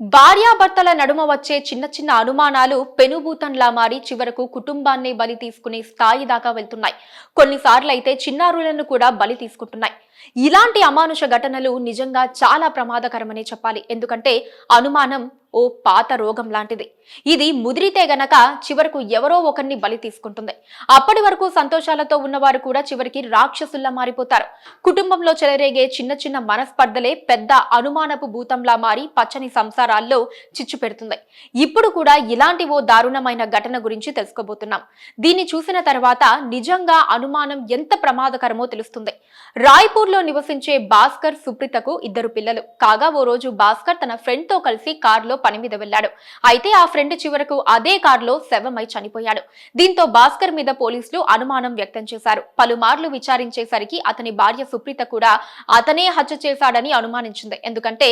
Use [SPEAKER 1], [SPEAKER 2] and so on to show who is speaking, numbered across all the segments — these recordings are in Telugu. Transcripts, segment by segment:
[SPEAKER 1] భార్యాభర్తల నడుమ వచ్చే చిన్న చిన్న అనుమానాలు పెనుభూతంలా మారి చివరకు కుటుంబాన్నే బలి తీసుకునే స్థాయి దాకా వెళ్తున్నాయి. కొన్నిసార్లు అయితే చిన్నారులను కూడా బలి తీసుకుంటున్నాయి. ఇలాంటి అమానుష ఘటనలు నిజంగా చాలా ప్రమాదకరమనే చెప్పాలి. ఎందుకంటే అనుమానం ఓ పాత రోగం లాంటిది. ఇది ముదిరితే గనక చివరకు ఎవరో ఒకరిని బలి తీసుకుంటుంది. అప్పటి వరకు సంతోషాలతో ఉన్నవారు కూడా చివరికి రాక్షసుల్లా మారిపోతారు. కుటుంబంలో చెలరేగే చిన్న చిన్న మనస్పర్ధలే పెద్ద అనుమానపు భూతంలా మారి పచ్చని సంసారాల్లో చిచ్చు పెడుతుంది. ఇప్పుడు కూడా ఇలాంటి ఓ దారుణమైన ఘటన గురించి తెలుసుకోబోతున్నాం. దీన్ని చూసిన తర్వాత నిజంగా అనుమానం ఎంత ప్రమాదకరమో తెలుస్తుంది. రాయ్పూర్ లో నివసించే భాస్కర్ సుప్రీతకు ఇద్దరు పిల్లలు. కాగా ఓ రోజు భాస్కర్ తన ఫ్రెండ్తో కలిసి కారులో పని మీద వెళ్ళాడు అయితే ఆ ఫ్రెండ్ చివరకు అదే కారులో శవమై చనిపోయాడు. దీంతో భాస్కర్ మీద పోలీసులు అనుమానం వ్యక్తం చేశారు. పలుమార్లు విచారించేసరికి అతని భార్య సుప్రీత కూడా అతనే హత్య చేశాడని అనుమానించింది. ఎందుకంటే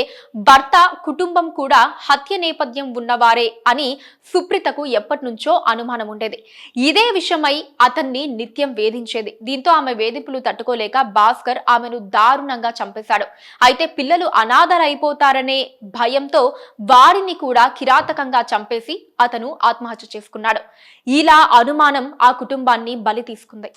[SPEAKER 1] భర్త కుటుంబం కూడా హత్య నేపథ్యం ఉన్నవారే అని సుప్రీతకు ఎప్పటి నుంచో అనుమానం ఉండేది. ఇదే విషయమై అతన్ని నిత్యం వేధించేది. దీంతో ఆమె వేధింపులు తట్టుకోలేక భాస్కర్ ఆమెను దారుణంగా చంపేశాడు. అయితే పిల్లలు అనాథలైపోతారనే భయంతో వారిని కూడా కిరాతకంగా చంపేసి అతను ఆత్మహత్య చేసుకున్నాడు. ఇలా అనుమానం ఆ కుటుంబాన్ని బలి తీసుకుంది.